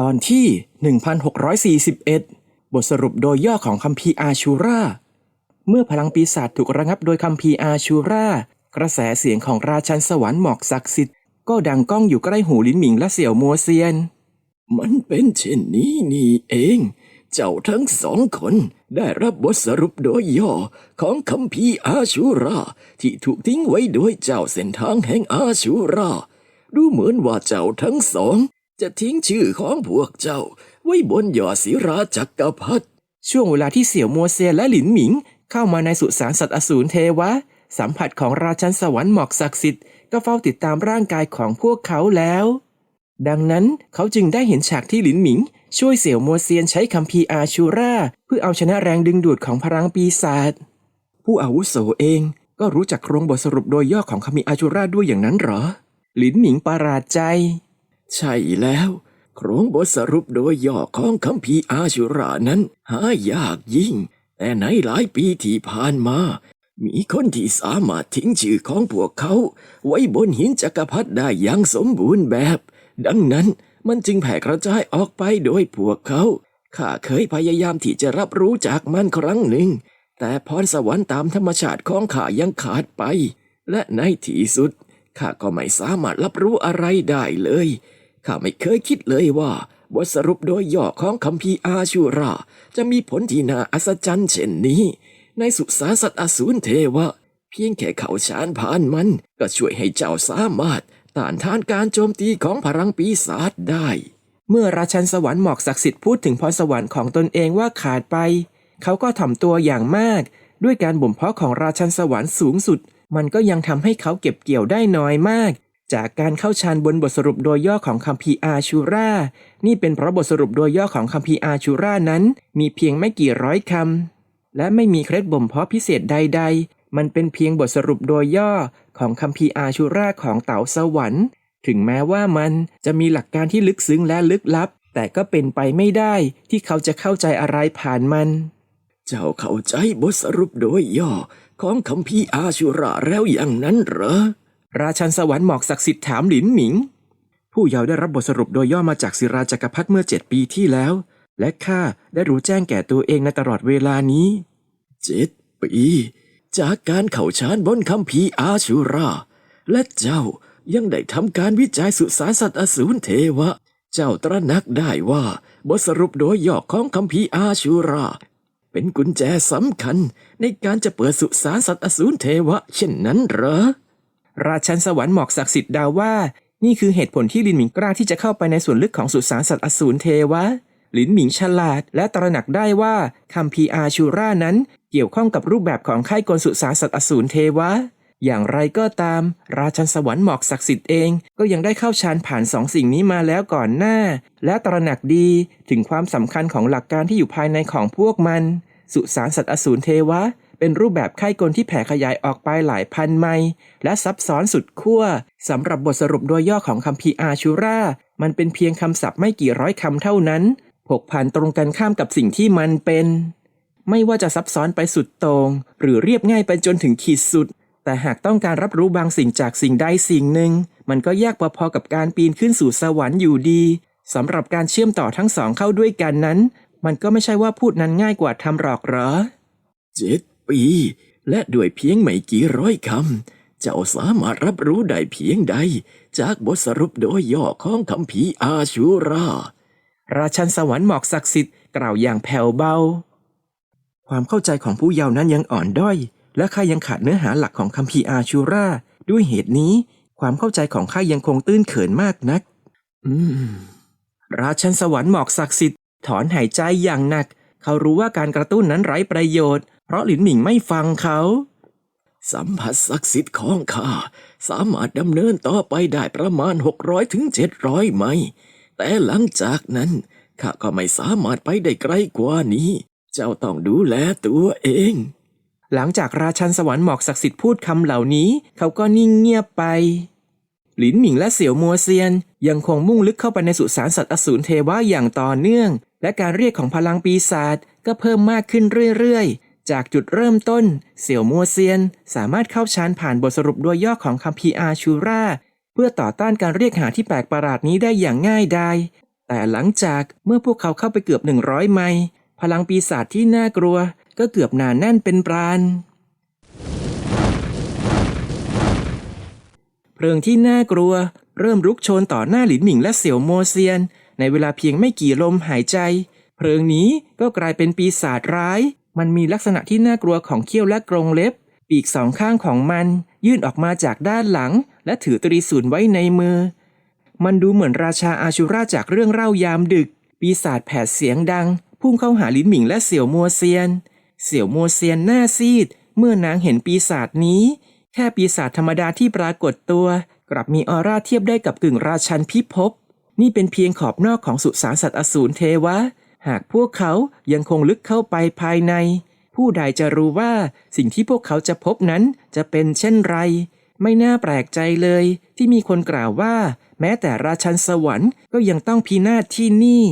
ตอนที่ 1641 บทสรุปโดยย่อของคัมภีร์อาชูรา เมื่อพลังปีศาจถูกระงับโดยคัมภีร์อาชูรา กระแสเสียงของราชันสวรรค์หมอกศักดิ์สิทธิ์ก็ดังก้องอยู่ใกล้หูลิ้นหมิงและเสี่ยวมัวเซียน มันเป็นเช่นนี้นี่เอง เจ้าทั้งสองคนได้รับบทสรุปโดยย่อของคัมภีร์อาชูรา ที่ถูกทิ้งไว้โดยเจ้าเส้นทางแห่งอาชูรา ดูเหมือนว่าเจ้าทั้งสอง จะทิ้งชื่อของพวกเจ้า ไว้บนยอดศิราจักรพรรดิช่วงเวลาที่เสี่ยวมัวเซียนและหลินหมิง เข้ามาในสุสานสัตว์อสูรเทวะ สัมผัสของราชันสวรรค์หมอกศักดิ์สิทธิ์ก็เฝ้าติดตามร่างกายของพวกเขาแล้ว ดังนั้นเขาจึงได้เห็นฉากที่หลินหมิง ช่วยเสี่ยวมัวเซียนใช้คัมภีร์อาชูราเพื่อเอาชนะแรงดึงดูดของพลังปีศาจผู้อาวุโสเองก็รู้จักโครงบทสรุปโดยย่อของคัมภีร์อาชูราด้วยอย่างนั้นเหรอ หลินหมิงประหลาดใจ ใช่แล้วโครงบทสรุปโดยย่อของคัมภีร์อาชุรานั้น หายากยิ่ง แต่ในหลายปีที่ผ่านมา มีคนที่สามารถทิ้งชื่อของพวกเขา ไว้บนหินจักรพรรดิได้อย่างสมบูรณ์แบบ ดังนั้นมันจึงแผ่กระจายออกไปโดยพวกเขาข้าเคยพยายามที่จะรับรู้จากมันครั้งหนึ่ง แต่พรสวรรค์ตามธรรมชาติของข้ายังขาดไป และในที่สุดข้าก็ไม่สามารถรับรู้อะไรได้เลย ข้าไม่เคยคิดเลยว่า บทสรุปโดยย่อของคัมภีร์อาชูรา จะมีผลที่น่าอัศจรรย์เช่นนี้ ในสุสานสัตว์อสูรเทวะ เพียงแค่เขาชานผ่านมัน ก็ช่วยให้เจ้าสามารถต้านทานการโจมตีของพลังปีศาจได้ เมื่อราชันสวรรค์หมอกศักดิ์สิทธิ์พูดถึงพรสวรรค์ของตนเองว่าขาดไป เขาก็ถ่อมตัวอย่างมาก ด้วยการบ่มเพาะของราชันสวรรค์สูงสุด มันก็ยังทำให้เขาเก็บเกี่ยวได้น้อยมาก จากการเข้าฌานบนบทสรุปโดยย่อของคัมภีร์อาชูรานี่เป็นเพราะบทสรุปโดยย่อของคัมภีร์อาชูรานั้น มีเพียงไม่กี่ร้อยคำ และไม่มีเคล็ดบ่มเพาะพิเศษใด ๆ มันเป็นเพียงบทสรุปโดยย่อของคัมภีร์อาชูราของเต๋าสวรรค์ ถึงแม้ว่ามันจะมีหลักการที่ลึกซึ้งและลึกลับ แต่ก็เป็นไปไม่ได้ที่เขาจะเข้าใจอะไรผ่านมัน เจ้าเข้าใจบทสรุปโดยย่อของคัมภีร์อาชูราแล้วอย่างนั้นเหรอ ราชันสวรรค์หมอกศักดิ์สิทธิ์ถามหลินหมิง ผู้เยาว์ได้รับบทสรุปโดยย่อมาจากศิราจักรพรรดิเมื่อเจ็ดปีที่แล้ว และข้าได้รู้แจ้งแก่ตัวเองในตลอดเวลานี้เจ็ดปีจากการเข้าฌานบนคัมภีร์อาชูรา และเจ้ายังได้ทำการวิจัยสุสานสัตว์อสูรเทวะ เจ้าตระหนักได้ว่าบทสรุปโดยย่อของคัมภีร์อาชูรา เป็นกุญแจสำคัญในการจะเปิดสุสานสัตว์อสูรเทวะ เช่นนั้นเหรอ ราชันสวรรค์หมอกศักดิ์สิทธิ์ดาวว่า นี่คือเหตุผลที่ลินหมิงกล้าที่จะเข้าไปในส่วนลึกของสุสานสัตว์อสูรเทวะลินหมิงฉลาด และตระหนักได้ว่าคัมภีร์อาชูรานั้นเกี่ยวข้องกับรูปแบบของค่ายกลสุสานสัตว์อสูรเทวะ อย่างไรก็ตาม ราชันสวรรค์หมอกศักดิ์สิทธิ์เอง ก็ยังได้เข้าฌานผ่านสองสิ่งนี้มาแล้วก่อนหน้า และตระหนักดีถึงความสำคัญของหลักการที่อยู่ภายในของพวกมัน สุสานสัตว์อสูรเทวะ เป็นรูปแบบค่ายกลที่แผ่ขยายออกไปหลายพันไมล์และซับซ้อนสุดขั้วสำหรับบทสรุปโดยย่อของคัมภีร์อาชูรามันเป็นเพียงคำศัพท์ไม่กี่ร้อยคำเท่านั้นผกผันตรงกันข้ามกับสิ่งที่มันเป็น ไม่ว่าจะซับซ้อนไปสุดตง่งหรือเรียบง่ายไปจนถึงขีดสุด แต่หากต้องการรับรู้บางสิ่งจากสิ่งใดสิ่งหนึ่ง มันก็ยากพอๆกับการปีนขึ้นสู่สวรรค์อยู่ดีสำหรับการเชื่อมต่อทั้งสองเข้าด้วยกันนั้น มันก็ไม่ใช่ว่าพูดนั้นง่ายกว่าทำหรอกเหรอ เจ็ด ปี และด้วยเพียงไม่กี่ร้อยคำ เจ้าสามารถรับรู้ได้เพียงใด จากบทสรุปโดยย่อของคัมภีอาชูรา ราชันสวรรค์หมอกศักดิ์สิทธิ์กล่าวอย่างแผ่วเบา ความเข้าใจของผู้เยาว์นั้นยังอ่อนด้อย และข้ายังขาดเนื้อหาหลักของคัมภีอาชูรา ด้วยเหตุนี้ ความเข้าใจของข้ายังคงตื้นเขินมากนัก อืม ราชันสวรรค์หมอกศักดิ์สิทธิ์ถอนหายใจอย่างหนัก เขารู้ว่าการกระตุ้นนั้นไร้ประโยชน์ เพราะหลินหมิงไม่ฟังเขา สัมผัสศักดิ์สิทธิ์ของข้าสามารถดำเนินต่อไปได้ประมาณ 600ถึง700ไมล์แต่หลังจากนั้นข้าก็ไม่สามารถไปได้ไกลกว่านี้ เจ้าต้องดูแลตัวเอง หลังจากราชันสวรรค์หมอกศักดิ์สิทธิ์พูดคำเหล่านี้ เขาก็นิ่งเงียบไปหลินหมิงและเสี่ยวมัวเซียน ยังคงมุ่งลึกเข้าไปในสุสานสัตว์อสูรเทวะอย่างต่อเนื่อง และการเรียกของพลังปีศาจก็เพิ่มมากขึ้นเรื่อยๆ จากจุดเริ่มต้น เสี่ยวมัวเซียน สามารถเข้าฌานผ่านบทสรุปโดยย่อของคัมภีร์อาชูรา เพื่อต่อต้านการเรียกหาที่แปลกประหลาดนี้ได้อย่างง่ายดายแต่หลังจากเมื่อพวกเขาเข้าไปเกือบ 100 ไมล์พลังปีศาจที่น่ากลัว ก็เกือบหนาแน่นเป็นปราณเพลิงที่น่ากลัว เริ่มรุกโชนต่อหน้าหลินหมิงและเสี่ยวโมเซียน ในเวลาเพียงไม่กี่ลมหายใจ เพลิงนี้ก็กลายเป็นปีศาจร้าย มันมีลักษณะที่น่ากลัวของเขี้ยวและกรงเล็บ ปีกสองข้างของมันยื่นออกมาจากด้านหลัง และถือตรีศูนย์ไว้ในมือ มันดูเหมือนราชาอาชูราจากเรื่องเล่ายามดึก ปีศาจแผดเสียงดัง พุ่งเข้าหาลินหมิงและเสี่ยวมัวเซียน เสี่ยวมัวเซียนหน้าซีด เมื่อนางเห็นปีศาจนี้ แค่ปีศาจธรรมดาที่ปรากฏตัว กลับมีออร่าเทียบได้กับกึ่งราชันพิภพนี่เป็นเพียงขอบนอกของสุสานสัตว์อสูรเทวะ หากพวกเขายังคงลึกเข้าไปภายใน ผู้ใดจะรู้ว่าสิ่งที่พวกเขาจะพบนั้นจะเป็นเช่นไร ไม่น่าแปลกใจเลย ที่มีคนกล่าวว่า แม้แต่ราชันสวรรค์ก็ยังต้องพินาศที่นี่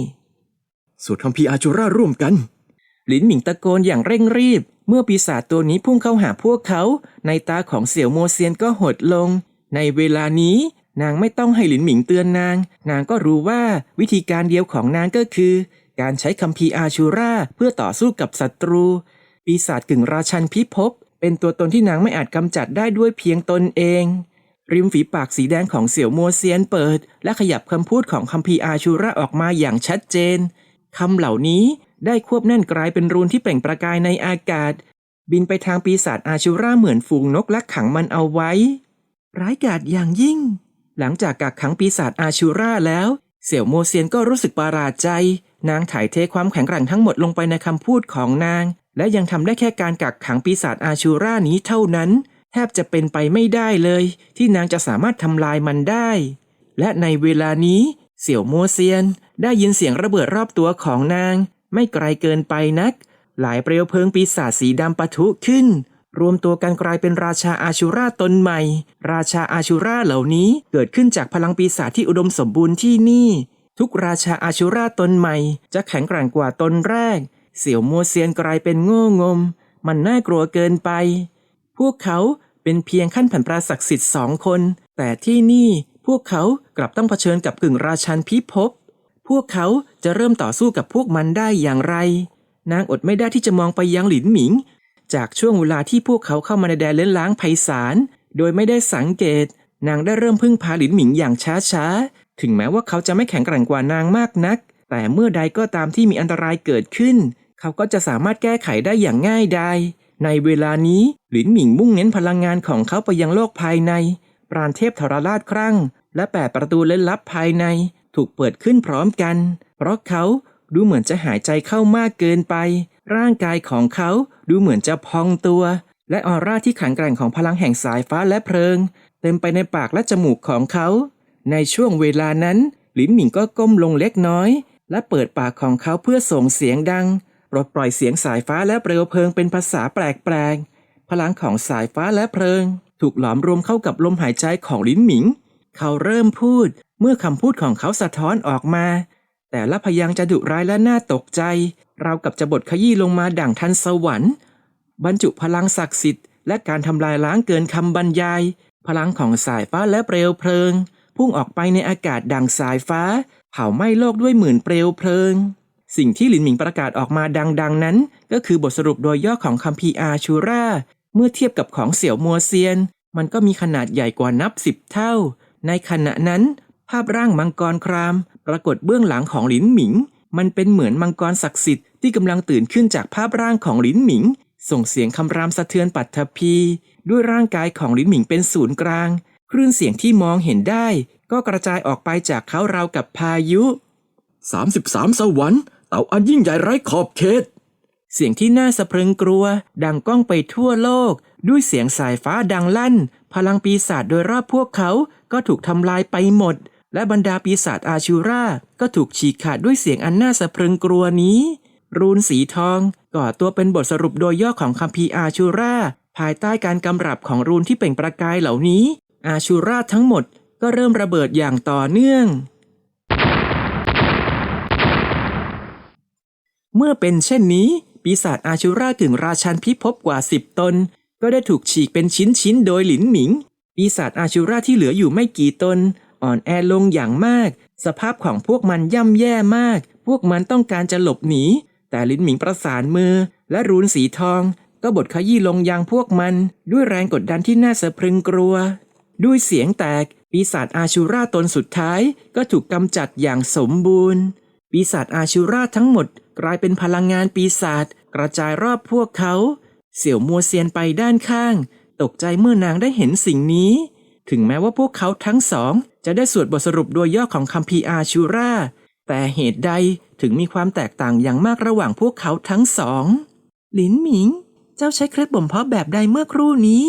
สวดคัมภีร์อาจูราร่วมกันหลินหมิงตะโกนอย่างเร่งรีบ เมื่อปีศาจตัวนี้พุ่งเข้าหาพวกเขา ในตาของเสี่ยวโมเซียนก็หดลง ในเวลานี้ นางไม่ต้องให้หลินหมิงเตือนนาง นางก็รู้ว่าวิธีการเดียวของนางก็คือ การใช้คัมภีร์อาชูราเพื่อต่อสู้กับศัตรู ปีศาจกึ่งราชันพิภพเป็นตัวตนที่นางไม่อาจกำจัดได้ด้วยเพียงตนเอง ริมฝีปากสีแดงของเสี่ยวโมเซียนเปิด และขยับคำพูดของคัมภีร์อาชูราออกมาอย่างชัดเจนคำเหล่านี้ได้ควบแน่นกลายเป็นรูนที่เปล่งประกายในอากาศ บินไปทางปีศาจอาชูราเหมือนฝูงนกและขังมันเอาไว้ ร้ายกาจอย่างยิ่ง หลังจากกักขังปีศาจอาชูราแล้ว เสี่ยวโมเซียนก็รู้สึกประหลาดใจ นางถ่ายเทความแข็งแกร่งทั้งหมดลงไปในคำพูดของนาง และยังทำได้แค่การกักขังปีศาจอาชูรานี้เท่านั้น แทบจะเป็นไปไม่ได้เลย ที่นางจะสามารถทำลายมันได้ และในเวลานี้ เสี่ยวโมเซียน ได้ยินเสียงระเบิดรอบตัวของนาง ไม่ไกลเกินไปนัก หลายเปลวเพลิงปีศาจสีดำปะทุขึ้น รวมตัวกันกลายเป็นราชาอาชูราตนใหม่ ราชาอาชูราเหล่านี้เกิดขึ้นจากพลังปีศาจที่อุดมสมบูรณ์ที่นี่ ทุกราชาอาชูราตนใหม่ จะแข็งแกร่งกว่าตนแรก เสี่ยวมัวเซียนกลายเป็นโง่งม มันน่ากลัวเกินไป พวกเขาเป็นเพียงขั้นผันปราศักดิ์สิทธิ์สองคน แต่ที่นี่พวกเขากลับต้องเผชิญกับกึ่งราชันพิภพพวกเขาจะเริ่มต่อสู้กับพวกมันได้อย่างไร นางอดไม่ได้ที่จะมองไปยังหลินหมิง จากช่วงเวลาที่พวกเขาเข้ามาในแดนเล้นล้างไพศาล โดยไม่ได้สังเกต นางได้เริ่มพึ่งพาหลินหมิงอย่างช้าๆ ถึงแม้ว่าเขาจะไม่แข็งแกร่งกว่านางมากนัก แต่เมื่อใดก็ตามที่มีอันตรายเกิดขึ้น เขาก็จะสามารถแก้ไขได้อย่างง่ายดาย ในเวลานี้หลินหมิงมุ่งเน้นพลังงานของเขาไปยังโลกภายใน ปราณเทพทรราชครั่ง และแปดประตูเล่นลับภายใน ถูกเปิดขึ้นพร้อมกัน เพราะเขาดูเหมือนจะหายใจเข้ามากเกินไป ร่างกายของเขา ดูเหมือนจะพองตัว และออร่าที่แข็งแกร่งของพลังแห่งสายฟ้าและเพลิง เต็มไปในปากและจมูกของเขา ในช่วงเวลานั้นหลินหมิงก็ก้มลงเล็กน้อย และเปิดปากของเขาเพื่อส่งเสียงดังปลดปล่อยเสียงสายฟ้าและเปลวเพลิงเป็นภาษาแปลกๆพลังของสายฟ้าและเพลิง ถูกหลอมรวมเข้ากับลมหายใจของลิ้นหมิง เขาเริ่มพูดเมื่อคำพูดของเขาสะท้อนออกมา แต่ละพยางจะดุร้ายและน่าตกใจ เราวกับจะบดขยี้ลงมาดั่งทันสวรรค์ บรรจุพลังศักดิ์สิทธิ์และการทำลายล้างเกินคำบรรยาย พลังของสายฟ้าและเปลวเพลิง พุ่งออกไปในอากาศดังสายฟ้า เผาไหม้โลกด้วยหมื่นเปลวเพลิง สิ่งที่หลินหมิงประกาศออกมาดังๆนั้น ก็คือบทสรุปโดยย่อของคัมภีร์อาชูราเมื่อเทียบกับของเสี่ยวมัวเซียน มันก็มีขนาดใหญ่กว่านับสิบเท่า ในขณะนั้น ภาพร่างมังกรคราม ปรากฏเบื้องหลังของหลินหมิง มันเป็นเหมือนมังกรศักดิ์สิทธิ์ที่กำลังตื่นขึ้นจากภาพร่างของหลินหมิง ส่งเสียงคำรามสะเทือนปัตภีด้วยร่างกายของหลินหมิงเป็นศูนย์กลาง คลื่นเสียงที่มองเห็นได้ ก็กระจายออกไปจากเขาราวกับพายุ 33 สวรรค์เต่าอันยิ่งใหญ่ไร้ขอบเขต เสียงที่น่าสะพรึงกลัว ดังก้องไปทั่วโลก ด้วยเสียงสายฟ้าดังลั่น พลังปีศาจโดยรอบพวกเขาก็ถูกทำลายไปหมด และบรรดาปีศาจอาชูราก็ถูกฉีกขาดด้วยเสียงอันน่าสะพรึงกลัวนี้ รูนสีทองก่อตัวเป็นบทสรุปโดยย่อของคัมภีร์อาชูราภายใต้การกำรับของรูนที่เปล่งประกายเหล่านี้ อาชูราทั้งหมดก็เริ่มระเบิดอย่างต่อเนื่อง เมื่อเป็นเช่นนี้ ปีศาจอาชูรากึ่งราชันพิภพกว่าสิบตน ก็ได้ถูกฉีกเป็นชิ้นๆโดยหลินหมิง ปีศาจอาชูราที่เหลืออยู่ไม่กี่ตน อ่อนแอลงอย่างมาก สภาพของพวกมันย่ำแย่มาก พวกมันต้องการจะหลบหนี แต่ลินหมิงประสานมือ และรูนสีทอง ก็บดขยี้ลงยังพวกมัน ด้วยแรงกดดันที่น่าสะพรึงกลัว ด้วยเสียงแตก ปีศาจอาชูราตนสุดท้าย ก็ถูกกำจัดอย่างสมบูรณ์ ปีศาจอาชูราทั้งหมด กลายเป็นพลังงานปีศาจกระจายรอบพวกเขา เสี่ยวมัวเซียนไปด้านข้าง ตกใจเมื่อนางได้เห็นสิ่งนี้ ถึงแม้ว่าพวกเขาทั้งสอง จะได้สวดบทสรุปโดยย่อของคัมภีร์อาชูรา แต่เหตุใดถึงมีความแตกต่างอย่างมากระหว่างพวกเขาทั้งสอง หลินหมิง เจ้าใช้เคล็ดบ่มเพาะแบบใดเมื่อครู่นี้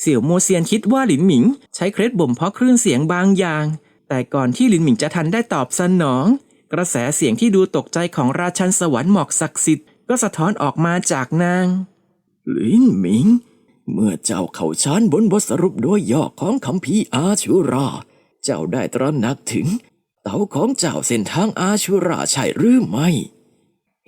เสี่ยวโมเซียนคิดว่าหลินหมิง ใช้เคล็ดบ่มเพาะคลื่นเสียงบางอย่าง แต่ก่อนที่หลินหมิงจะทันได้ตอบสนอง กระแสเสียงที่ดูตกใจของราชันสวรรค์หมอกศักดิ์สิทธิ์ก็สะท้อนออกมาจากนาง หลินหมิง เมื่อเจ้าเข้าชานบนบทสรุปโดยย่อของคำพีร์อาชูรา เจ้าได้ตระหนักถึง เต๋าของเจ้าเส้นทางอาชูราใช่หรือไม่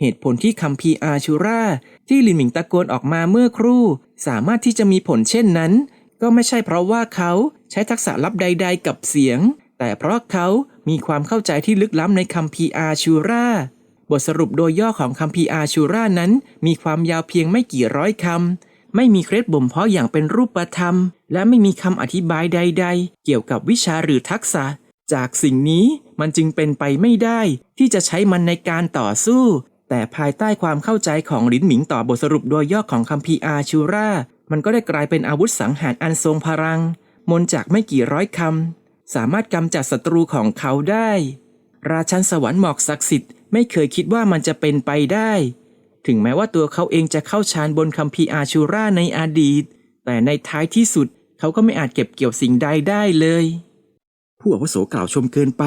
เหตุผลที่คัมภีอาชูราที่ลินหมิงตะโกนออกมาเมื่อครู่ สามารถที่จะมีผลเช่นนั้น ก็ไม่ใช่เพราะว่าเขาใช้ทักษะลับใด ๆ กับเสียง แต่เพราะเขามีความเข้าใจที่ลึกล้ำในคัมภีอาชูราบทสรุปโดยย่อของคัมภีอาชูรานั้น มีความยาวเพียงไม่กี่ร้อยคำไม่มีเคล็ดบ่มเพาะอย่างเป็นรูปธรรม และไม่มีคำอธิบายใด ๆ เกี่ยวกับวิชาหรือทักษะ จากสิ่งนี้มันจึงเป็นไปไม่ได้ ที่จะใช้มันในการต่อสู้ แต่ภายใต้ความเข้าใจของหลินหมิงต่อบทสรุปโดยย่อของคัมภีร์อาชูรา มันก็ได้กลายเป็นอาวุธสังหารอันทรงพลัง มนจากไม่กี่ร้อยคำสามารถกำจัดศัตรูของเขาได้ ราชันสวรรค์หมอกศักดิ์สิทธิ์ไม่เคยคิดว่ามันจะเป็นไปได้ ถึงแม้ว่าตัวเขาเองจะเข้าฌานบนคัมภีร์อาชูราในอดีต แต่ในท้ายที่สุด เขาก็ไม่อาจเก็บเกี่ยวสิ่งใดได้เลย ผู้อาวุโสกล่าวชมเกินไป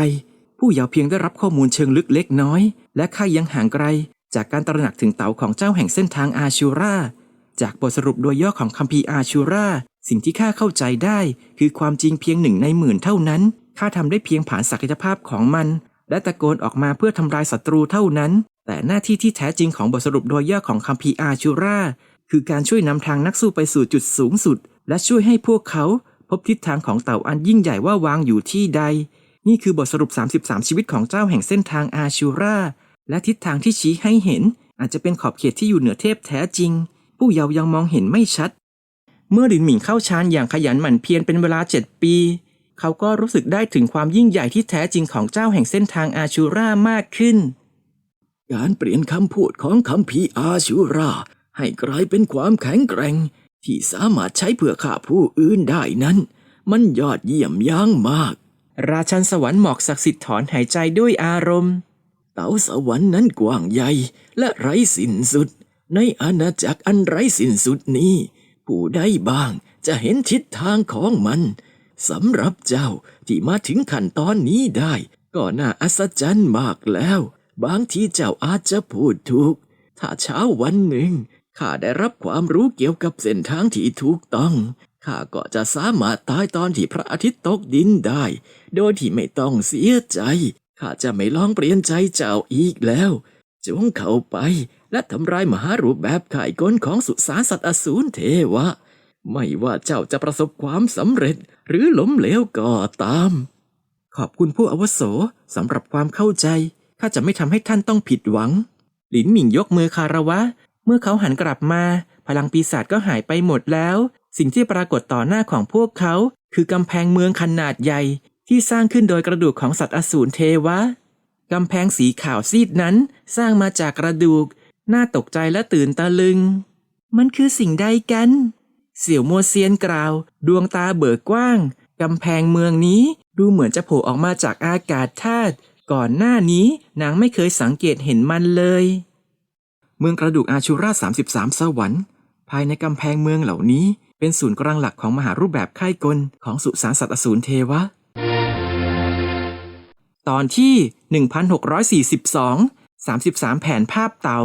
ผู้เยาวเพียงได้รับข้อมูลเชิงลึกเล็กน้อย และข้ายังห่างไกล จากการตระหนักถึงเต๋าของเจ้าแห่งเส้นทางอาชูรา จากบทสรุปโดยย่อของคัมภีร์อาชูราสิ่งที่ข้าเข้าใจได้ คือความจริงเพียงหนึ่งในหมื่นเท่านั้นข้าทำได้เพียงผ่านศักยภาพของมัน และตะโกนออกมาเพื่อทำลายศัตรูเท่านั้น แต่หน้าที่ที่แท้จริงของบทสรุปโดยย่อของคัมภีร์อาชูราคือการช่วยนำทางนักสู้ไปสู่จุดสูงสุด และช่วยให้พวกเขาพบทิศทางของเต่าอันยิ่งใหญ่ว่าวางอยู่ที่ใด นี่คือบทสรุป 33 ชีวิตของเจ้าแห่งเส้นทางอาชูราและทิศทางที่ชี้ให้เห็น อาจจะเป็นขอบเขตที่อยู่เหนือเทพแท้จริง ผู้เยาว์ยังมองเห็นไม่ชัด เมื่อหลินหมิงเข้าฌานอย่างขยันหมั่นเพียรเป็นเวลาเจ็ดปี เขาก็รู้สึกได้ถึงความยิ่งใหญ่ที่แท้จริงของเจ้าแห่งเส้นทางอาชูรามากขึ้น การเปลี่ยนคำพูดของคำพีอาชูราให้กลายเป็นความแข็งแกร่ง ที่สามารถใช้เพื่อฆ่าผู้อื่นได้นั้น มันยอดเยี่ยมอย่างมาก ราชันสวรรค์หมอกศักดิ์สิทธิ์ถอนหายใจด้วยอารมณ์ เต๋าสวรรค์นั้นกว้างใหญ่และไร้สิ้นสุด ในอาณาจักรอันไร้สิ้นสุดนี้ ผู้ใดบ้างจะเห็นทิศทางของมันสำหรับเจ้าที่มาถึงขั้นตอนนี้ได้ ก็น่าอัศจรรย์มากแล้ว บางทีเจ้าอาจจะพูดถูก ถ้าเช้าวันหนึ่ง ข้าได้รับความรู้เกี่ยวกับเส้นทางที่ถูกต้องข้าก็จะสามารถตายตอนที่พระอาทิตย์ตกดินได้ โดยที่ไม่ต้องเสียใจข้าจะไม่ลองเปลี่ยนใจเจ้าอีกแล้วจงเข้าไปและทำลายมหารูปแบบข่ายกลของสุสานสัตว์อสูรเทวะ ไม่ว่าเจ้าจะประสบความสำเร็จหรือล้มเหลวก็ตาม ขอบคุณผู้อาวุโสสำหรับความเข้าใจข้าจะไม่ทำให้ท่านต้องผิดหวัง หลินหมิงยกมือคารวะ เมื่อเขาหันกลับมา พลังปีศาจก็หายไปหมดแล้ว สิ่งที่ปรากฏต่อหน้าของพวกเขา คือกำแพงเมืองขนาดใหญ่ ที่สร้างขึ้นโดยกระดูกของสัตว์อสูรเทวะกำแพงสีขาวซีดนั้นสร้างมาจากกระดูก น่าตกใจและตื่นตะลึง มันคือสิ่งใดกัน เสี่ยวมัวเซียนกล่าว ดวงตาเบิกกว้าง กำแพงเมืองนี้ดูเหมือนจะโผล่ออกมาจากอากาศธาตุ ก่อนหน้านี้นางไม่เคยสังเกตเห็นมันเลย เมืองกระดูกอาชูรา33 สวรรค์ ภายในกำแพงเมืองเหล่านี้ เป็นศูนย์กลางหลักของมหารูปแบบค่ายกลของสุสานสัตว์อสูรเทวะ ตอนที่ 1642 33 แผนภาพเต๋า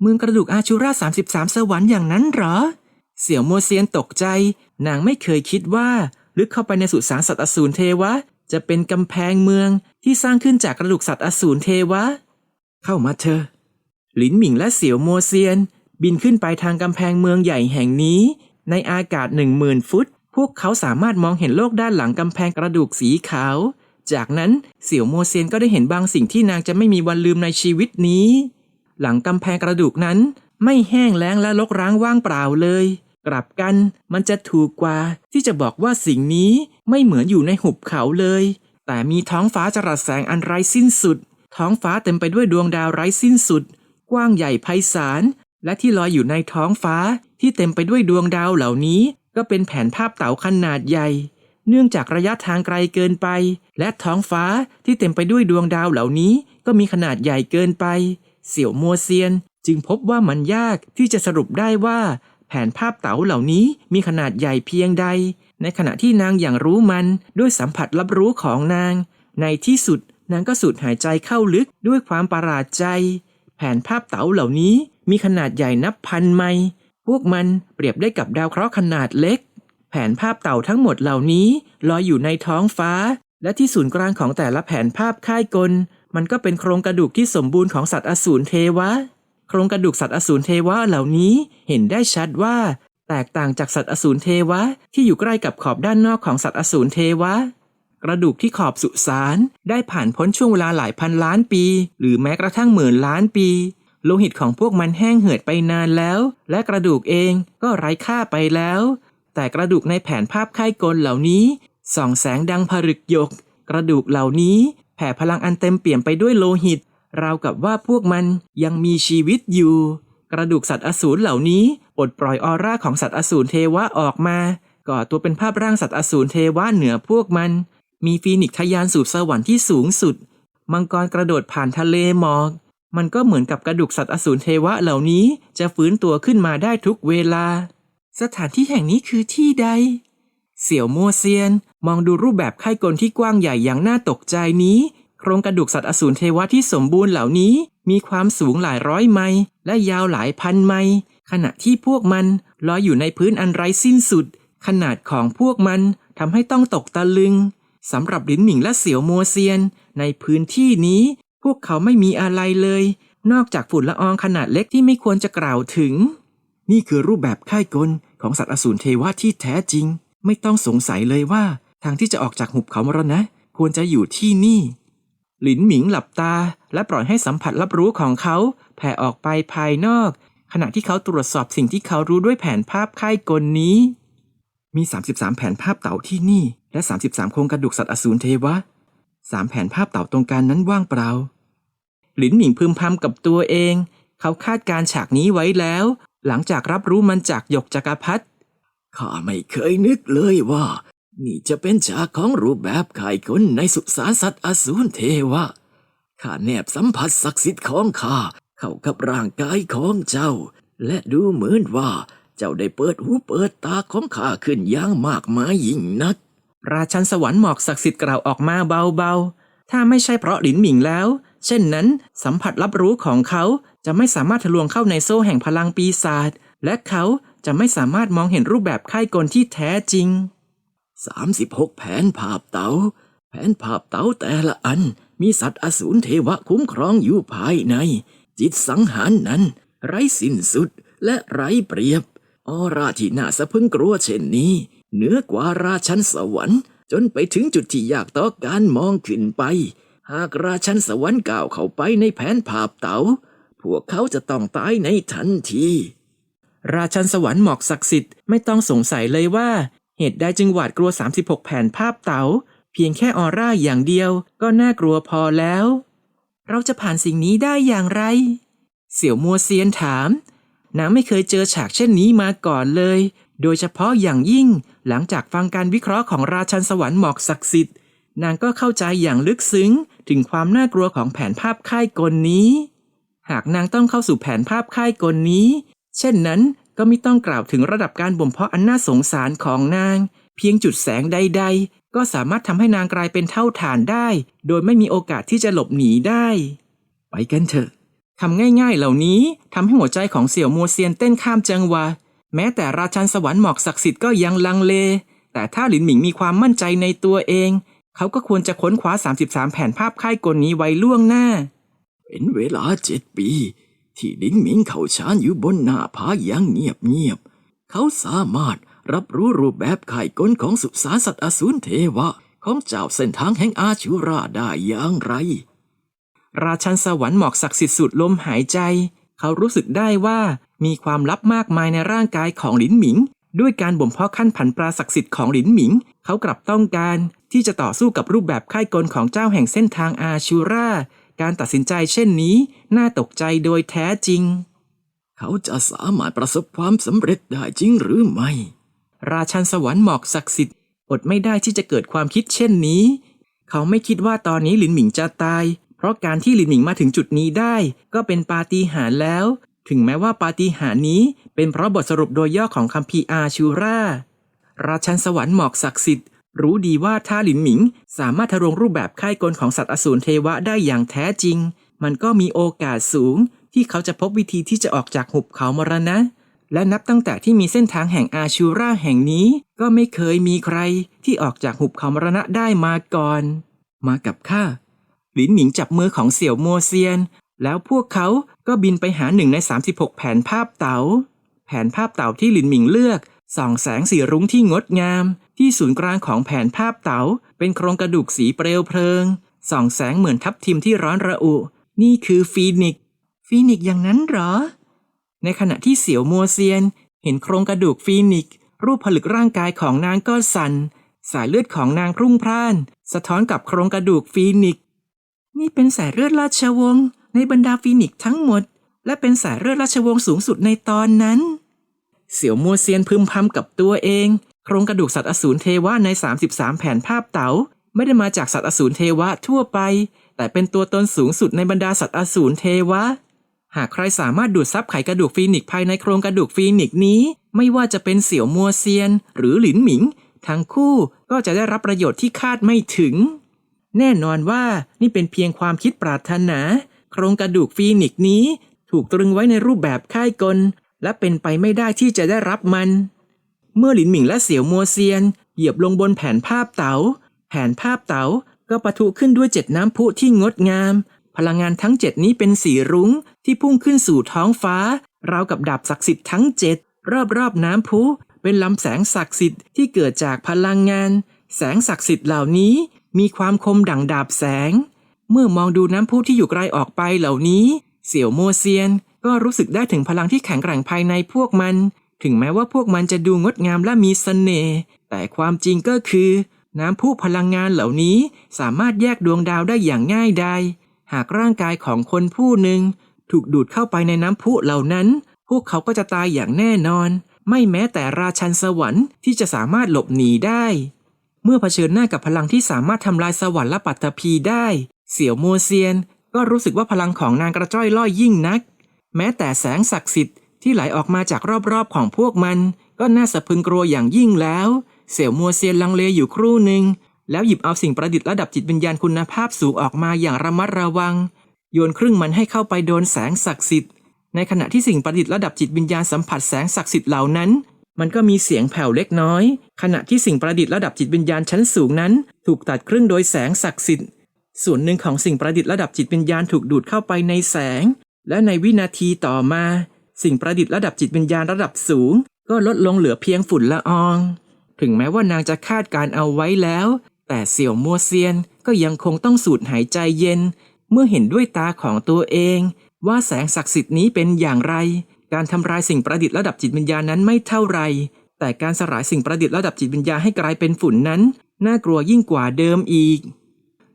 เมืองกระดูกอาชูรา33 สวรรค์อย่างนั้นเหรอ เสี่ยวมัวเซียนตกใจ นางไม่เคยคิดว่า ลึกเข้าไปในสุสานสัตว์อสูรเทวะ จะเป็นกำแพงเมืองที่สร้างขึ้นจากกระดูกสัตว์อสูรเทวะ เข้ามาเถอะ หลินหมิงและเสี่ยวมัวเซียน บินขึ้นไปทางกำแพงเมืองใหญ่แห่งนี้ ในอากาศหนึ่งหมื่นฟุต พวกเขาสามารถมองเห็นโลกด้านหลังกำแพงกระดูกสีขาว จากนั้นเสี่ยวโมเซียนก็ได้เห็นบางสิ่งที่นางจะไม่มีวันลืมในชีวิตนี้ หลังกำแพงกระดูกนั้น ไม่แห้งแล้งและรกร้างว่างเปล่าเลย กลับกันมันจะถูกกว่า ที่จะบอกว่าสิ่งนี้ไม่เหมือนอยู่ในหุบเขาเลย แต่มีท้องฟ้าจรัสแสงอันไร้สิ้นสุด ท้องฟ้าเต็มไปด้วยดวงดาวไร้สิ้นสุด กว้างใหญ่ไพศาล และที่ลอยอยู่ในท้องฟ้าที่เต็มไปด้วยดวงดาวเหล่านี้ ก็เป็นแผนภาพเต๋าขนาดใหญ่ เนื่องจากระยะทางไกลเกินไป และท้องฟ้าที่เต็มไปด้วยดวงดาวเหล่านี้ ก็มีขนาดใหญ่เกินไป เสี่ยวมัวเซียน จึงพบว่ามันยากที่จะสรุปได้ว่า แผนภาพเต๋าเหล่านี้มีขนาดใหญ่เพียงใด ในขณะที่นางอย่างรู้มันด้วยสัมผัสรับรู้ของนาง ในที่สุดนางก็สูดหายใจเข้าลึกด้วยความประหลาดใจ แผ่นภาพเต๋าเหล่านี้มีขนาดใหญ่นับพันไมล์พวกมันเปรียบได้กับดาวเคราะห์ขนาดเล็ก แผนภาพเต่าทั้งหมดเหล่านี้ลอยอยู่ในท้องฟ้า และที่ศูนย์กลางของแต่ละแผนภาพค่ายกล มันก็เป็นโครงกระดูกที่สมบูรณ์ของสัตว์อสูรเทวะ โครงกระดูกสัตว์อสูรเทวะเหล่านี้เห็นได้ชัดว่า แตกต่างจากสัตว์อสูรเทวะที่อยู่ใกล้กับขอบด้านนอกของสัตว์อสูรเทวะ กระดูกที่ขอบสุสานได้ผ่านพ้นช่วงเวลาหลายพันล้านปี หรือแม้กระทั่งหมื่นล้านปี โลหิตของพวกมันแห้งเหือดไปนานแล้ว และกระดูกเองก็ไร้ค่าไปแล้ว แต่กระดูกในแผนภาพค่ายกลเหล่านี้ส่องแสงดังผรึกหยก กระดูกเหล่านี้แผ่พลังอันเต็มเปี่ยมไปด้วยโลหิต ราวกับว่าพวกมันยังมีชีวิตอยู่ กระดูกสัตว์อสูรเหล่านี้ปลดปล่อยออร่าของสัตว์อสูรเทวะออกมาก่อตัวเป็นภาพร่างสัตว์อสูรเทวะเหนือพวกมัน มีฟีนิกทะยานสู่สวรรค์ที่สูงสุด มังกรกระโดดผ่านทะเลหมอก มันก็เหมือนกับกระดูกสัตว์อสูรเทวะเหล่านี้จะฟื้นตัวขึ้นมาได้ทุกเวลา สถานที่แห่งนี้คือที่ใด เสี่ยวมัวเซียน มองดูรูปแบบไข้กลที่กว้างใหญ่อย่างน่าตกใจนี้ โครงกระดูกสัตว์อสูรเทวะที่สมบูรณ์เหล่านี้ มีความสูงหลายร้อยไมล์และยาวหลายพันไมล์ขณะที่พวกมันลอยอยู่ในพื้นอันไร้สิ้นสุด ขนาดของพวกมันทำให้ต้องตกตะลึง สำหรับลินหมิงและเสี่ยวมัวเซียน ในพื้นที่นี้ พวกเขาไม่มีอะไรเลย นอกจากฝุ่นละอองขนาดเล็กที่ไม่ควรจะกล่าวถึง นี่คือรูปแบบค่ายกลของสัตว์อสูรเทวะที่แท้จริง ไม่ต้องสงสัยเลยว่า ทางที่จะออกจากหุบเขามรณะ ควรจะอยู่ที่นี่ หลินหมิงหลับตา และปล่อยให้สัมผัสรับรู้ของเขา แผ่ออกไปภายนอก ขณะที่เขาตรวจสอบสิ่งที่เขารู้ด้วยแผนภาพค่ายกลนี้มี 33 แผนภาพเต่าที่นี่ และ 33 โครงกระดูกสัตว์อสูรเทวะสามแผนภาพเต่าตรงกลางนั้นว่างเปล่า หลินหมิงพึมพำกับตัวเอง เขาคาดการฉากนี้ไว้แล้ว หลังจากรับรู้มันจากหยกจักรพรรดิข้าไม่เคยนึกเลยว่า นี่จะเป็นฉากของรูปแบบขายคนในสุสานสัตว์อสูรเทวะข้าแนบสัมผัสศักดิ์สิทธิ์ของข้าเข้ากับร่างกายของเจ้า และดูเหมือนว่าเจ้าได้เปิดหูเปิดตาของข้าขึ้นอย่างมากมายยิ่งนัก ราชันสวรรค์หมอกศักดิ์สิทธิ์กล่าวออกมาเบาๆ ถ้าไม่ใช่เพราะหลินหมิงแล้ว เช่นนั้น สัมผัสรับรู้ของเขาจะไม่สามารถทะลวงเข้าในโซ่แห่งพลังปีศาจ และเขาจะไม่สามารถมองเห็นรูปแบบค่ายกลที่แท้จริง 36 แผนภาพเตา๋า แผนภาพเต๋าแต่ละอัน มีสัตว์อสูรเทวะคุ้มครองอยู่ภายใน จิตสังหารนั้น ไร้สิ้นสุดและไร้เปรียบออราที่น่าสะพึงกลัวเช่นนี้ เหนือกว่าราชันสวรรค์ จนไปถึงจุดที่ยากต่อการมองขึ้นไป หากราชันสวรรค์ก้าวเข้าไปในแผนภาพเตา๋า พวกเขาจะต้องตายในทันที ราชันสวรรค์หมอกศักดิ์สิทธิ์ไม่ต้องสงสัยเลยว่า เหตุใดจึงหวาดกลัว 36 แผ่นภาพเต๋า เพียงแค่ออร่าอย่างเดียวก็น่ากลัวพอแล้ว เราจะผ่านสิ่งนี้ได้อย่างไร เสี่ยวมัวเซียนถามนางไม่เคยเจอฉากเช่นนี้มาก่อนเลย โดยเฉพาะอย่างยิ่ง หลังจากฟังการวิเคราะห์ของราชันสวรรค์หมอกศักดิ์สิทธิ์นางก็เข้าใจอย่างลึกซึ้งถึงความน่ากลัวของแผนภาพค่ายกลนี้ หากนางต้องเข้าสู่แผนภาพค่ายกลนี้ เช่นนั้นก็ไม่ต้องกล่าวถึงระดับการบ่มเพาะอันน่าสงสารของนาง เพียงจุดแสงใด ๆ ก็สามารถทำให้นางกลายเป็นเท่าฐานได้ โดยไม่มีโอกาสที่จะหลบหนีได้ ไปกันเถอะคำง่ายๆเหล่านี้ทำให้หัวใจของเสี่ยวมัวเซียนเต้นข้ามจังหวะ แม้แต่ราชันสวรรค์หมอกศักดิ์สิทธิ์ก็ยังลังเล แต่ถ้าหลินหมิงมีความมั่นใจในตัวเอง เขาก็ควรจะค้นคว้า 33 แผ่นภาพค่ายกลนี้ไว้ล่วงหน้า เป็นเวลาเจ็ดปี ที่ลินหมิงเขาชานอยู่บนหน้าผาอย่างเงียบเงียบๆเขาสามารถรับรู้รูปแบบไข่กลของสุสานสัตว์อสูรเทวะ ของเจ้าเส้นทางแห่งอาชูราได้อย่างไร ราชันสวรรค์หมอกศักดิ์สิทธิ์สุดลมหายใจ เขารู้สึกได้ว่ามีความลับมากมายในร่างกายของหลินหมิง ด้วยการบ่มเพาะขั้นผันปราศักดิ์สิทธิ์ของหลินหมิง เขากลับต้องการที่จะต่อสู้กับรูปแบบค่ายกลของเจ้าแห่งเส้นทางอาชูราการตัดสินใจเช่นนี้ น่าตกใจโดยแท้จริง เขาจะสามารถประสบความสำเร็จได้จริงหรือไม่ ราชันสวรรค์หมอกศักดิ์สิทธิ์อดไม่ได้ที่จะเกิดความคิดเช่นนี้ เขาไม่คิดว่าตอนนี้หลินหมิงจะตายเพ ราะการที่หลินหมิงมาถึงจุดนี้ได้ก็เป็นปาฏิหาริย์แล้ว ถึงแม้ว่าปาฏิหาริย์นี้เป็นเพราะบทสรุปโดยย่อของคัมภีร์อาชูราราชันสวรรค์หมอกศักดิ์สิทธิ์ รู้ดีว่าถ้าหลินหมิงสามารถทะลวงรูปแบบค่ายกลของสัตว์อสูรเทวะได้อย่างแท้จริง มันก็มีโอกาสสูง ที่เขาจะพบวิธีที่จะออกจากหุบเขามรณะ และนับตั้งแต่ที่มีเส้นทางแห่งอาชูราแห่งนี้ ก็ไม่เคยมีใครที่ออกจากหุบเขามรณะได้มาก่อน มากับข้า หลินหมิงจับมือของเสี่ยวโมเซียน แล้วพวกเขาก็บินไปหาหนึ่งใน 36 แผนภาพเต๋า แผนภาพเต๋าที่หลินหมิงเลือกส่องแสงสีรุ้งที่งดงาม ที่ศูนย์กลางของแผนภาพเต๋า เป็นโครงกระดูกสีเปลวเพลิง ส่องแสงเหมือนทับทิมที่ร้อนระอุ นี่คือฟีนิกซ์ฟีนิกซ์อย่างนั้นหรอ ในขณะที่เสี่ยวมัวเซียน เห็นโครงกระดูกฟีนิกซ์รูปผลึกร่างกายของนางก็สั่นสายเลือดของนางพรุ่งพร่าน สะท้อนกับโครงกระดูกฟีนิกซ์ นี่เป็นสายเลือดราชวงศ์ในบรรดาฟีนิกทั้งหมด และเป็นสายเลือดราชวงศ์สูงสุดในตอนนั้น เสี่ยวมัวเซียนพึมพำกับตัวเอง โครงกระดูกสัตว์อสูรเทวะใน 33 แผ่นภาพเต๋า ไม่ได้มาจากสัตว์อสูรเทวะทั่วไป แต่เป็นตัวตนสูงสุดในบรรดาสัตว์อสูรเทวะ หากใครสามารถดูดซับไขกระดูกฟีนิกภายในโครงกระดูกฟีนิกนี้ ไม่ว่าจะเป็นเสี่ยวมัวเซียน หรือหลินหมิง ทั้งคู่ก็จะได้รับประโยชน์ที่คาดไม่ถึง แน่นอนว่านี่เป็นเพียงความคิดปรารถนา โครงกระดูกฟีนิกซ์นี้ ถูกตรึงไว้ในรูปแบบค่ายกล และเป็นไปไม่ได้ที่จะได้รับมัน เมื่อหลินหมิงและเสี่ยวมัวเซียน เหยียบลงบนแผนภาพเต๋า แผนภาพเต๋าก็ปะทุขึ้นด้วยเจ็ดน้ำพุที่งดงาม พลังงานทั้งเจ็ดนี้เป็นสีรุ้งที่พุ่งขึ้นสู่ท้องฟ้า ราวกับดาบศักดิ์สิทธิ์ทั้งเจ็ดรอบๆน้ำพุเป็นลำแสงศักดิ์สิทธิ์ที่เกิดจากพลังงาน แสงศักดิ์สิทธิ์เหล่านี้ มีความคมดั่งดาบแสง เมื่อมองดูน้ำพุที่อยู่ไกลออกไปเหล่านี้ เสี่ยวโมเซียนก็รู้สึกได้ถึงพลังที่แข็งแกร่งภายในพวกมัน ถึงแม้ว่าพวกมันจะดูงดงามและมีเสน่ห์แต่ความจริงก็คือ น้ำพุพลังงานเหล่านี้สามารถแยกดวงดาวได้อย่างง่ายดายหากร่างกายของคนผู้หนึ่ง ถูกดูดเข้าไปในน้ำพุเหล่านั้น พวกเขาก็จะตายอย่างแน่นอน ไม่แม้แต่ราชันสวรรค์ที่จะสามารถหลบหนีได้ เมื่อเผชิญหน้ากับพลังที่สามารถทำลายสวรรค์และปัตตภีได้ เสี่ยวโมเซียน ก็รู้สึกว่าพลังของนางกระจ้อยล่อยยิ่งนัก แม้แต่แสงศักดิ์สิทธิ์ที่ไหลออกมาจากรอบๆของพวกมัน ก็น่าสะพรึงกลัวอย่างยิ่งแล้ว เสี่ยวมัวเซียนลังเลอยู่ครู่หนึ่งแล้วหยิบเอาสิ่งประดิษฐ์ระดับจิตวิญญาณคุณภาพสูงออกมาอย่างระมัดระวัง โยนครึ่งมันให้เข้าไปโดนแสงศักดิ์สิทธิ์ ในขณะที่สิ่งประดิษฐ์ระดับจิตวิญญาณสัมผัสแสงศักดิ์สิทธิ์เหล่านั้น มันก็มีเสียงแผ่วเล็กน้อย ขณะที่สิ่งประดิษฐ์ระดับจิตวิญญาณชั้นสูงนั้น ถูกตัดครึ่งโดยแสงศักดิ์สิทธิ์ ส่วนหนึ่งของสิ่งประดิษฐ์ระดับจิตวิญญาณถูกดูดเข้าไปในแสง และในวินาทีต่อมา สิ่งประดิษฐ์ระดับจิตวิญญาณระดับสูง ก็ลดลงเหลือเพียงฝุ่นละออง ถึงแม้ว่านางจะคาดการเอาไว้แล้ว แต่เสี่ยวมัวเซียนก็ยังคงต้องสูดหายใจเย็น เมื่อเห็นด้วยตาของตัวเอง ว่าแสงศักดิ์สิทธิ์นี้เป็นอย่างไร การทำลายสิ่งประดิษฐ์ระดับจิตวิญญาณนั้นไม่เท่าไร แต่การสลายสิ่งประดิษฐ์ระดับจิตวิญญาณให้กลายเป็นฝุ่นนั้น น่ากลัวยิ่งกว่าเดิมอีก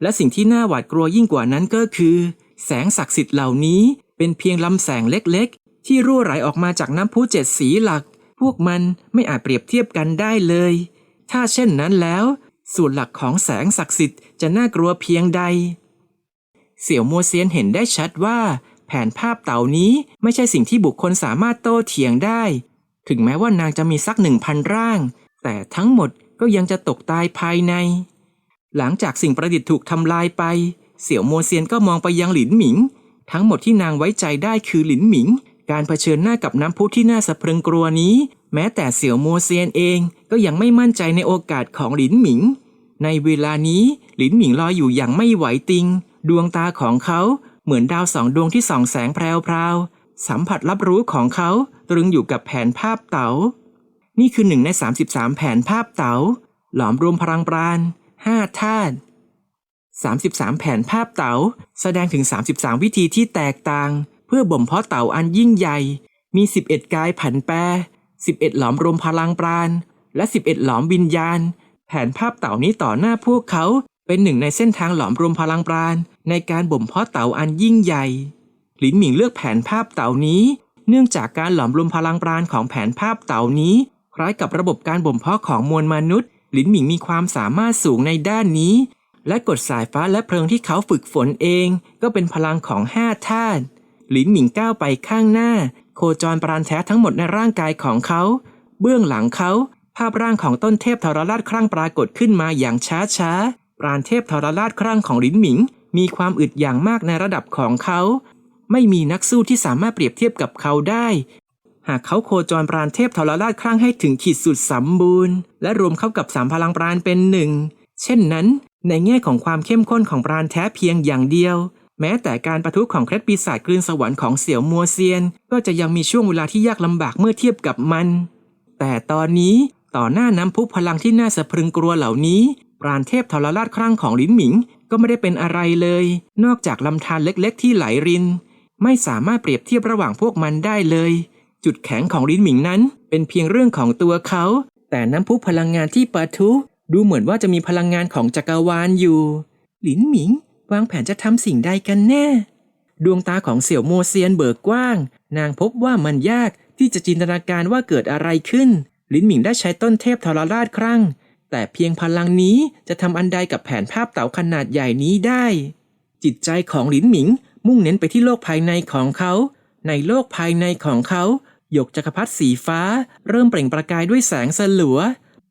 และสิ่งที่น่าหวาดกลัวยิ่งกว่านั้นก็คือ แสงศักดิ์สิทธิ์เหล่านี้เป็นเพียงลำแสงเล็กๆ ที่รั่วไหลออกมาจากน้ำพุเจ็ดสีหลัก พวกมันไม่อาจเปรียบเทียบกันได้เลย ถ้าเช่นนั้นแล้ว ส่วนหลักของแสงศักดิ์สิทธิ์จะน่ากลัวเพียงใด เสี่ยวมัวเซียนเห็นได้ชัดว่า แผนภาพเต่านี้ไม่ใช่สิ่งที่บุคคลสามารถโต้เถียงได้ ถึงแม้ว่านางจะมีสักหนึ่งพันร่าง แต่ทั้งหมดก็ยังจะตกตายภายใน หลังจากสิ่งประดิษฐ์ถูกทำลายไป เสี่ยวมัวเซียนก็มองไปยังหลินหมิง ทั้งหมดที่นางไว้ใจได้คือหลินหมิง การเผชิญหน้ากับน้ำพุที่น่าสะพรึงกลัวนี้ แม้แต่เสี่ยวมัวเซียนเองก็ยังไม่มั่นใจในโอกาสของหลินหมิง ในเวลานี้หลินหมิงลอยอยู่อย่างไม่ไหวติง ดวงตาของเขา เหมือนดาวสองดวงที่ส่องแสงแพรวๆสัมผัสรับรู้ของเขาตรึงอยู่กับแผนภาพเต๋า นี่คือหนึ่งใน 33 แผนภาพเต๋า หลอมรวมพลังปราณ5ธาตุ33 แผนภาพเต๋า แสดงถึง 33 วิธีที่แตกต่าง เพื่อบ่มเพาะเต๋าอันยิ่งใหญ่ มี 11 กายผันแปร 11 หลอมรวมพลังปราณและ 11 หลอมวิญญาณ แผนภาพเต๋านี้ต่อหน้าพวกเขา เป็นหนึ่งในเส้นทางหลอมรวมพลังปราณในการบ่มเพาะเต๋าอันยิ่งใหญ่ หลินหมิงเลือกแผนภาพเต๋านี้ เนื่องจากการหลอมรวมพลังปราณของแผนภาพเต๋านี้ คล้ายกับระบบการบ่มเพาะของมวลมนุษย์ หลินหมิงมีความสามารถสูงในด้านนี้ และกฎสายฟ้าและเพลิงที่เขาฝึกฝนเอง ก็เป็นพลังของห้าธาตุหลินหมิงก้าวไปข้างหน้า โคจรปราณแท้ทั้งหมดในร่างกายของเขา เบื้องหลังเขา ภาพร่างของต้นเทพทรราชครั่งปรากฏขึ้นมาอย่างช้าช้า ปราณเทพทรราชครั่งของหลินหมิง มีความอึดอย่างมากในระดับของเขา ไม่มีนักสู้ที่สามารถเปรียบเทียบกับเขาได้ หากเขาโคจรปราณเทพทรราชครั้งให้ถึงขีดสุดสมบูรณ์ และรวมเข้ากับสามพลังปราณเป็นหนึ่ง เช่นนั้น ในแง่ของความเข้มข้นของปราณแท้เพียงอย่างเดียว แม้แต่การประทุของเคล็ดปีศาจกลืนสวรรค์ของเสี่ยวมัวเซียน ก็จะยังมีช่วงเวลาที่ยากลำบากเมื่อเทียบกับมัน แต่ตอนนี้ต่อหน้าน้ำพุพลังที่น่าสะพรึงกลัวเหล่านี้ ปราณเทพทรราชครั้งของลินหมิงก็ไม่ได้เป็นอะไรเลย นอกจากลำธารเล็กๆ ที่ไหลริน ไม่สามารถเปรียบเทียบระหว่างพวกมันได้เลย จุดแข็งของลินหมิงนั้นเป็นเพียงเรื่องของตัวเขา แต่น้ำพุพลังงานที่ปะทุดูเหมือนว่าจะมีพลังงานของจักรวาลอยู่ หลินหมิง วางแผนจะทำสิ่งใดกันแน่ ดวงตาของเสี่ยวโมเซียนเบิกกว้าง นางพบว่ามันยากที่จะจินตนาการว่าเกิดอะไรขึ้นลินหมิงได้ใช้ต้นเทพทรราชครั้ง แต่เพียงพลังนี้จะทำอันใดกับแผนภาพเต๋าขนาดใหญ่นี้ได้ จิตใจของหลินหมิงมุ่งเน้นไปที่โลกภายในของเขา ในโลกภายในของเขาหยกจักรพรรดิสีฟ้า เริ่มเปล่งประกายด้วยแสงสลัว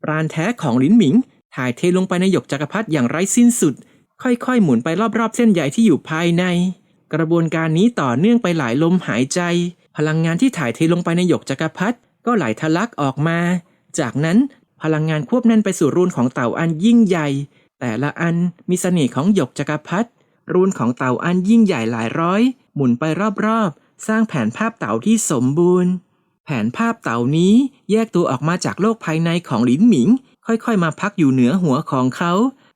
ปราณแท้ของหลินหมิง ถ่ายเทลงไปในหยกจักรพรรดิอย่างไร้สิ้นสุด ค่อยๆ หมุนไปรอบๆ เส้นใยที่อยู่ภายใน กระบวนการนี้ต่อเนื่องไปหลายลมหายใจ พลังงานที่ถ่ายเทลงไปในหยกจักรพรรดิก็ไหลทะลักออกมา จากนั้น พลังงานควบแน่นไปสู่รูนของเต่าอันยิ่งใหญ่ แต่ละอันมีเสน่ห์ของหยกจักรพรรดิรูนของเต่าอันยิ่งใหญ่หลายร้อย หมุนไปรอบๆ สร้างแผนภาพเต่าที่สมบูรณ์ แผนภาพเต่านี้แยกตัวออกมาจากโลกภายในของหลินหมิง ค่อยๆ มาพักอยู่เหนือหัวของเขา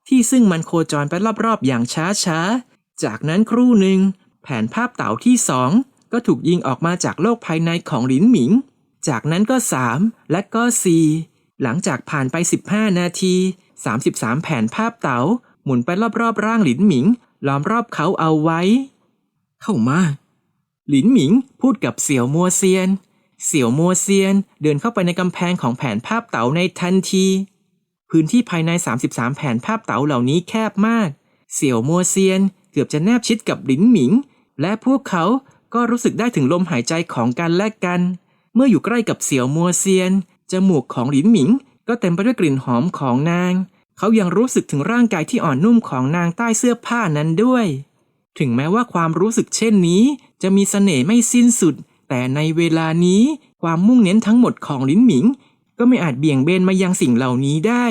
ที่ซึ่งมันโคจรไปรอบๆ อย่างช้าๆ จากนั้นครู่หนึ่ง แผนภาพเต่าที่สองก็ถูกยิงออกมาจากโลกภายในของหลินหมิง จากนั้นก็สามและก็สี่ หลังจากผ่านไป 15 นาที 33 แผนภาพเต๋า หมุนไปรอบๆร่างหลินหมิง ล้อมรอบเขาเอาไว้ เข้ามา หลินหมิงพูดกับเสี่ยวมัวเซียน เสี่ยวมัวเซียนเดินเข้าไปในกำแพงของแผนภาพเต๋าในทันที พื้นที่ภายใน 33 แผนภาพเต๋าเหล่านี้แคบมาก เสี่ยวมัวเซียนเกือบจะแนบชิดกับหลินหมิง และพวกเขาก็รู้สึกได้ถึงลมหายใจของกันและกัน เมื่ออยู่ใกล้กับเสี่ยวมัวเซียน จมูกของหลินหมิง ก็เต็มไปด้วยกลิ่นหอมของนาง เขายังรู้สึกถึงร่างกายที่อ่อนนุ่มของนางใต้เสื้อผ้านั้นด้วย ถึงแม้ว่าความรู้สึกเช่นนี้ จะมีเสน่ห์ไม่สิ้นสุด แต่ในเวลานี้ความมุ่งเน้นทั้งหมดของลินหมิง ก็ไม่อาจเบี่ยงเบนมายังสิ่งเหล่านี้ได้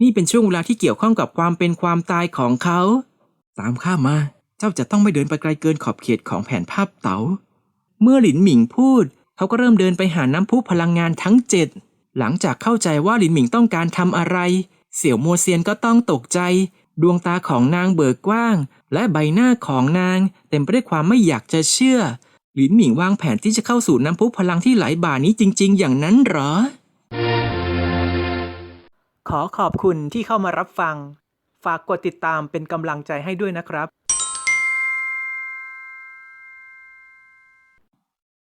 นี่เป็นช่วงเวลาที่เกี่ยวข้องกับความเป็นความตายของเขา ตามข้ามา เจ้าจะต้องไม่เดินไปไกลเกินขอบเขตของแผนภาพเต๋า เมื่อหลินหมิงพูด เขาก็เริ่มเดินไปหาน้ำพุพลังงานทั้งเจ็ด หลังจากเข้าใจว่าหลินหมิงต้องการทำอะไร เสี่ยวโมเซียนก็ต้องตกใจ ดวงตาของนางเบิกกว้าง และใบหน้าของนาง เต็มไปด้วยความไม่อยากจะเชื่อ หลินหมิงวางแผนที่จะเข้าสู่น้ำพุพลังที่ไหลบ่านี้จริง ๆ อย่างนั้นหรอ ขอขอบคุณที่เข้ามารับฟัง ฝากกดติดตามเป็นกำลังใจให้ด้วยนะครับ